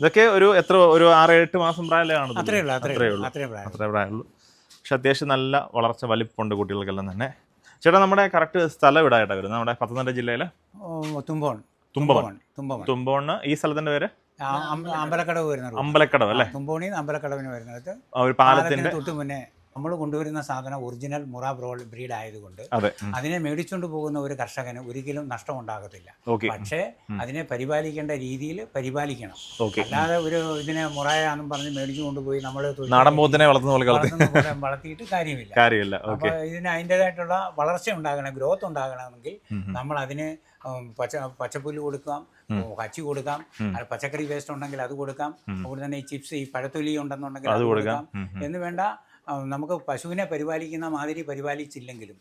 ഇതൊക്കെ ഒരു എത്ര ഒരു ആറ് എട്ട് മാസം പ്രായമാണ് അത്രേ ഉള്ളൂ അത്രേ ഉള്ളൂ അത്രേ പ്രായം അത്രേ പ്രായമുള്ളൂ പക്ഷെ അത്യാവശ്യം നല്ല വളർച്ച വലിപ്പമുണ്ട് കുട്ടികൾക്കെല്ലാം തന്നെ. ചേട്ടാ നമ്മുടെ കറക്റ്റ് സ്ഥലം ഇവിടെ ആയിട്ടാണ് വരുന്നത്? നമ്മുടെ പത്തനംതിട്ട ജില്ലയിലെ? തുമ്പോൺ തുമ്പോണ് ഈ സ്ഥലത്തിന്റെ പേര്? അമ്പലക്കടവ് വരുന്നത് അമ്പലക്കടവ് അല്ലേ? തുമ്പോണി അമ്പലക്കടവിന് വരുന്നത്. ഒരു പാലത്തിന്റെ തൊട്ട് മുന്നേ നമ്മൾ കൊണ്ടുവരുന്ന സാധനം ഒറിജിനൽ മുറ ബ്രോൾ ബ്രീഡ് ആയതുകൊണ്ട് അതിനെ മേടിച്ചുകൊണ്ട് പോകുന്ന ഒരു കർഷകന് ഒരിക്കലും നഷ്ടം ഉണ്ടാകത്തില്ല പക്ഷേ അതിനെ പരിപാലിക്കേണ്ട രീതിയിൽ പരിപാലിക്കണം. അല്ലാതെ ഒരു ഇതിനെ മുറയാണെന്നും പറഞ്ഞ് മേടിച്ചു കൊണ്ടുപോയി നമ്മൾ നാടൻ പോത്തിനെ വളർത്തുന്ന പോലെ വളർത്തിയിട്ട് കാര്യമില്ല. കാര്യമില്ല. ഇതിന് അതിന്റെതായിട്ടുള്ള വളർച്ച ഉണ്ടാകണം ഗ്രോത്ത് ഉണ്ടാകണമെങ്കിൽ നമ്മൾ അതിന് പച്ച പച്ചപ്പുല്ല് കൊടുക്കാം കച്ചി കൊടുക്കാം പച്ചക്കറി വേസ്റ്റ് ഉണ്ടെങ്കിൽ അത് കൊടുക്കാം അതുപോലെ തന്നെ ഈ ചിപ്സ് ഈ പഴത്തൊലി ഉണ്ടെന്നുണ്ടെങ്കിൽ അത് കൊടുക്കാം. എന്ന് വേണ്ട നമുക്ക് പശുവിനെ പരിപാലിക്കുന്ന മാതിരി പരിപാലിച്ചില്ലെങ്കിലും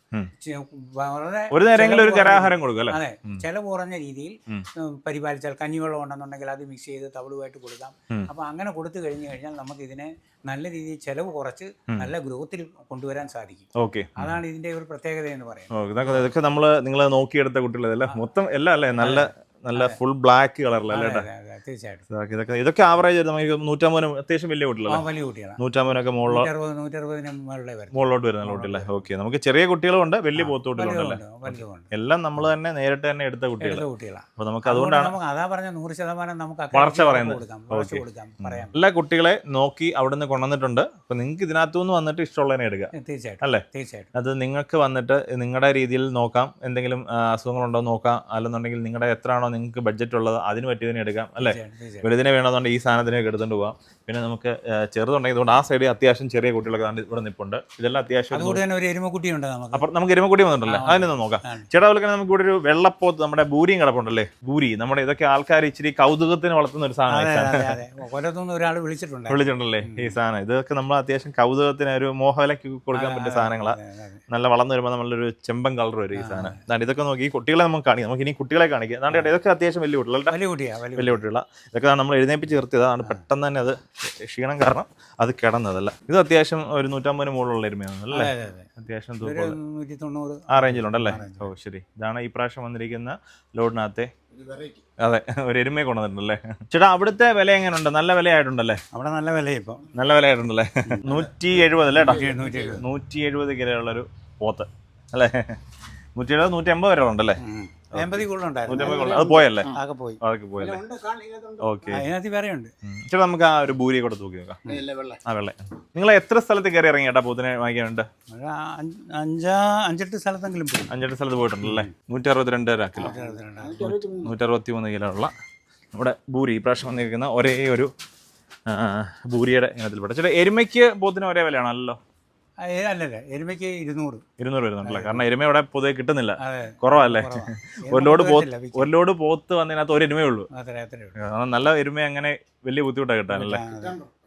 വളരെ ഒരു നേരമെങ്കിലും ഒരു കരാഹാരം കൊടുക്കും അല്ലേ? അതെ ചെലവ് കുറഞ്ഞ രീതിയിൽ പരിപാലിച്ചാൽ കഞ്ഞിവെള്ളം ഉണ്ടെന്നുണ്ടെങ്കിൽ അത് മിക്സ് ചെയ്ത് തവിടുമായിട്ട് കൊടുക്കാം. അപ്പൊ അപ്പോൾ അങ്ങനെ കൊടുത്തു കഴിഞ്ഞു കഴിഞ്ഞാൽ നമുക്ക് ഇതിനെ നല്ല രീതിയിൽ ചെലവ് കുറച്ച് നല്ല ഗ്രോത്തിൽ കൊണ്ടുവരാൻ സാധിക്കും. ഓക്കെ. അതാണ് ഇതിന്റെ ഒരു പ്രത്യേകത എന്ന് പറയുന്നത് നമ്മൾ നിങ്ങൾ നോക്കിയെടുത്ത കുട്ടികളല്ലേ? മൊത്തം എല്ലാം അല്ലേ? നല്ല നല്ല ഫുൾ ബ്ലാക്ക് കളറിലല്ലേ തീർച്ചയായിട്ടും. ഇതൊക്കെ ആവറേജ് നമുക്ക് നൂറ്റമ്പതിനും അത്യാവശ്യം വലിയ ആ കുട്ടികളല്ലേ വലിയ കുട്ടികളാണ്. നൂറ്റമ്പതിനൊക്കെ മുകളിലോട്ട് വരുന്ന കുട്ടികളെ ഓക്കെ നമുക്ക് ചെറിയ കുട്ടികളും ഉണ്ട് വലിയ പോത്തുകുട്ടികളുണ്ടല്ലേ? എല്ലാം നമ്മൾ തന്നെ നേരിട്ട് തന്നെ എടുത്ത കുട്ടികൾ കുട്ടികളാണ് അപ്പൊ നമുക്ക് അതുകൊണ്ട് അതുകൊണ്ടാണ് നമുക്ക് അതാ പറഞ്ഞ നൂറ് ശതമാനം നമുക്ക് വളർച്ച പറയുന്നത്. എല്ലാ കുട്ടികളെ നോക്കി അവിടെ നിന്ന് കൊണ്ടുവന്നിട്ടുണ്ട്. അപ്പൊ നിങ്ങൾക്ക് ഇതിനകത്തുനിന്ന് വന്നിട്ട് ഇഷ്ടമുള്ളതിനെ എടുക്കുക. തീർച്ചയായിട്ടും. അല്ലേ? തീർച്ചയായിട്ടും. അത് നിങ്ങൾക്ക് വന്നിട്ട് നിങ്ങളുടെ രീതിയിൽ നോക്കാം. എന്തെങ്കിലും അസുഖങ്ങളുണ്ടോ നോക്കാം. അല്ലെന്നുണ്ടെങ്കിൽ നിങ്ങളുടെ എത്രയാണോ നിങ്ങൾക്ക് ബഡ്ജറ്റ് ഉള്ളത് അതിന് പറ്റിയതിനെ എടുക്കാം അല്ലേ? വലുതിനെ വേണമെന്നുണ്ടെങ്കിൽ ഈ സാധനത്തിനൊക്കെ എടുത്തുകൊണ്ട് പോകാം പിന്നെ നമുക്ക് ചെറുതുണ്ടെങ്കിൽ ഇതുകൊണ്ട് ആ സൈഡിൽ അത്യാവശ്യം ചെറിയ കുട്ടികളൊക്കെ ഇവിടെ നിൽപ്പുണ്ട് ഇതെല്ലാം അത്യാവശ്യം അതുകൊണ്ട് തന്നെ ഒരു എരുമക്കുട്ടിയുണ്ട് നമുക്ക്. അപ്പൊ നമുക്ക് എരുമക്കുട്ടി വന്നിട്ടുണ്ടല്ലേ? അതിനൊന്ന് നോക്കാം. ചേട്ടാ അതുപോലെ തന്നെ നമുക്ക് ഇവിടെ ഒരു വെള്ളപ്പോത്ത് നമ്മുടെ ബൂരിയും കിടപ്പുണ്ടല്ലേ? ബൂരി നമ്മുടെ ഇതൊക്കെ ആൾക്കാർ ഇച്ചിരി കൗതുകത്തിന് വളർത്തുന്ന ഒരു സാധനം ഒരാൾ വിളിച്ചിട്ടുണ്ട് വിളിച്ചിട്ടുണ്ടല്ലേ? ഈ സാധനം. ഇതൊക്കെ നമ്മൾ അത്യാവശ്യം കൗതുകത്തിന് ഒരു മോഹവിലക്ക് കൊടുക്കാൻ പറ്റിയ സാധനങ്ങളാണ്. നല്ല വളർന്നു വരുമ്പോൾ നമ്മളൊരു ചെമ്പൻ കളർ വരും ഈ സാധനം. അതാണ് ഇതൊക്കെ നോക്കി. കുട്ടികളെ നമുക്ക് കാണിക്കാം. നമുക്ക് ഇനി കുട്ടികളെ കാണിക്കാം. അതാണ് ഇതൊക്കെ അത്യാവശ്യം വലിയ കുട്ടികളുടെ വലിയ കുട്ടികളാണ് ഇതൊക്കെ നമ്മൾ എഴുന്നേപ്പിച്ച് അതാണ് പെട്ടെന്ന് തന്നെ അത് ക്ഷീണം കാരണം അത് കിടന്നതല്ല. ഇത് അത്യാവശ്യം ഒരു നൂറ്റമ്പതിന് മുകളിലുള്ള എരുമയാണ് അല്ലേ? അതെ അതെ അത്യാവശ്യം ആ റേഞ്ചിലുണ്ട് അല്ലേ? ആ റേഞ്ചിലുണ്ടല്ലേ ഓ ശരി. ഇതാണ് ഈ പ്രാവശ്യം വന്നിരിക്കുന്ന ലോഡിനകത്തെ അതെ ഒരു എരുമയെ കൊണ്ടുവന്നിട്ടുണ്ടല്ലേ? ചേട്ടാ അവിടുത്തെ വില എങ്ങനെ ഉണ്ട് നല്ല വിലയായിട്ടുണ്ടല്ലേ? അവിടെ നല്ല വില ഇപ്പം. നല്ല വിലയായിട്ടുണ്ടല്ലേ? നൂറ്റി എഴുപത് അല്ലേ നൂറ്റി എഴുപത് ഉള്ളൊരു പോത്ത് അല്ലേ? നൂറ്റി എഴുപത് നൂറ്റി അമ്പത് വരെ ഉണ്ടല്ലേ എൺപതി നൂറ്റി കൂടുതലുണ്ടായിരുന്നു. അത് പോയല്ലേ? ആകെ പോയി. അതൊക്കെ പോയല്ലേ ഓക്കെ. അതിനകത്ത് വേറെ ഉണ്ട്. ചേട്ടാ നമുക്ക് ആ ഒരു ബൂരിയെ കൂടെ തൂക്കി നോക്കാം ആ വെള്ളം. നിങ്ങൾ എത്ര സ്ഥലത്ത് കയറി ഇറങ്ങി ഏട്ടാ പോത്തിനെ ഒരു അഞ്ച് അഞ്ചാ അഞ്ചെട്ട് സ്ഥലത്തെങ്കിലും പോയി. അഞ്ചെട്ട് സ്ഥലത്ത് പോയിട്ടുണ്ടല്ലേ? നൂറ്റി അറുപത്തിരണ്ട് കിലോ നൂറ്റി അറുപത്തി മൂന്ന് കിലോ ഉള്ള നമ്മുടെ ഭൂരി. ഈ പ്രാവശ്യം വന്നിരിക്കുന്ന ഒരേ ഒരു ആ, ഭൂരിയുടെ ഇനത്തിൽപ്പെട്ട. ചേട്ടാ എരുമയ്ക്ക് പോത്തിന് ഒരേ വിലയാണല്ലോ? അല്ലല്ല എരുമയ്ക്ക് ഇരുന്നൂറ്. ഇരുന്നൂറ് വരുന്നുണ്ടല്ലേ? കാരണം എരുമ ഇവിടെ പൊതുവെ കിട്ടുന്നില്ല. കുറവല്ലേ? ഒരു ലോഡ് പോ ഒരു ലോഡ് പോത്ത് വന്നതിനകത്ത് ഒരു എരുമയേ ഉള്ളൂ. നല്ല എരുമ അങ്ങനെ വലിയ ബുദ്ധിമുട്ടാണ് കിട്ടാനല്ലേ?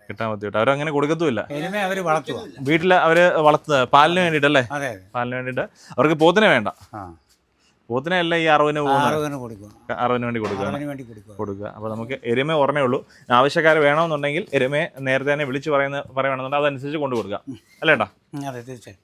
കിട്ടാൻ ബുദ്ധിമുട്ട്. അവരങ്ങനെ കൊടുക്കത്തുമില്ല. എരുമ അവർ വളർത്തുക വീട്ടിൽ അവർ വളർത്തുന്നത് പാലിന് വേണ്ടിയിട്ടല്ലേ? അതെ പാലിന് വേണ്ടിയിട്ട്. അവർക്ക് പോത്തിനെ വേണ്ട. ആ പോത്തിനെ അല്ല ഈ അറുപതിന് പോകുന്നത് അറുപതിന് വേണ്ടി കൊടുക്കുക കൊടുക്കുക. അപ്പൊ അപ്പോൾ നമുക്ക് എരുമ ഉറമേ ഉള്ളൂ. ആവശ്യക്കാർ വേണമെന്നുണ്ടെങ്കിൽ എരുമയെ നേരത്തെ തന്നെ വിളിച്ച് പറയുന്ന പറയുകയാണെന്നുണ്ടെങ്കിൽ അതനുസരിച്ച് കൊണ്ടു കൊടുക്കുക അല്ലേട്ടാ അതെ തീർച്ചയായും.